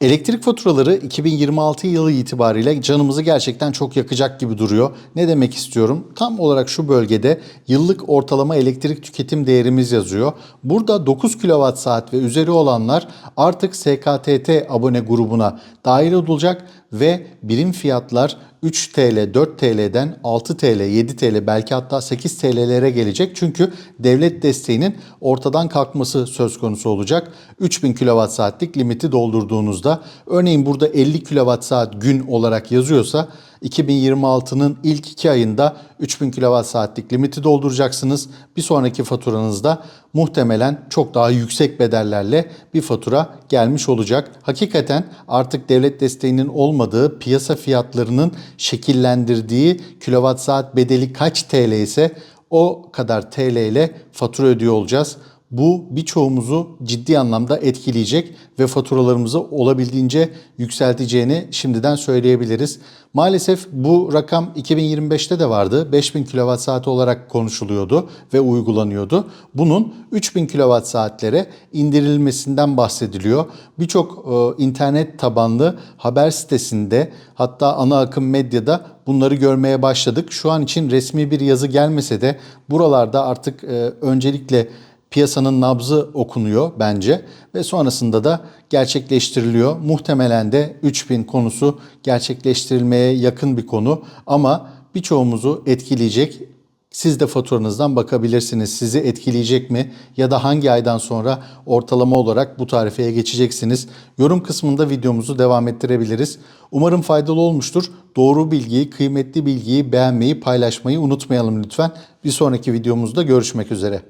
Elektrik faturaları 2026 yılı itibariyle canımızı gerçekten çok yakacak gibi duruyor. Ne demek istiyorum? Tam olarak şu bölgede yıllık ortalama elektrik tüketim değerimiz yazıyor. Burada 9 kWh ve üzeri olanlar artık SKTT abone grubuna dahil olacak ve birim fiyatlar 3 TL, 4 TL'den 6 TL, 7 TL belki hatta 8 TL'lere gelecek. Çünkü devlet desteğinin ortadan kalkması söz konusu olacak. 3000 kWh saatlik limiti doldurduğunuzda örneğin burada 50 kWh gün olarak yazıyorsa 2026'nın ilk 2 ayında 3000 kWh saatlik limiti dolduracaksınız. Bir sonraki faturanızda muhtemelen çok daha yüksek bedellerle bir fatura gelmiş olacak. Hakikaten artık devlet desteğinin olmadığı piyasa fiyatlarının şekillendirdiği kilowatt saat bedeli kaç TL ise o kadar TL ile fatura ödüyor olacağız. Bu birçoğumuzu ciddi anlamda etkileyecek ve faturalarımızı olabildiğince yükselteceğini şimdiden söyleyebiliriz. Maalesef bu rakam 2025'te de vardı. 5000 kWh olarak konuşuluyordu ve uygulanıyordu. Bunun 3000 kWh saatlere indirilmesinden bahsediliyor. Birçok e, internet tabanlı haber sitesinde hatta ana akım medyada bunları görmeye başladık. Şu an için resmi bir yazı gelmese de buralarda artık e, öncelikle piyasanın nabzı okunuyor bence ve sonrasında da gerçekleştiriliyor. Muhtemelen de 3000 konusu gerçekleştirilmeye yakın bir konu ama birçoğumuzu etkileyecek. Siz de faturanızdan bakabilirsiniz. Sizi etkileyecek mi ya da hangi aydan sonra ortalama olarak bu tarifeye geçeceksiniz? Yorum kısmında videomuzu devam ettirebiliriz. Umarım faydalı olmuştur. Doğru bilgiyi, kıymetli bilgiyi beğenmeyi, paylaşmayı unutmayalım lütfen. Bir sonraki videomuzda görüşmek üzere.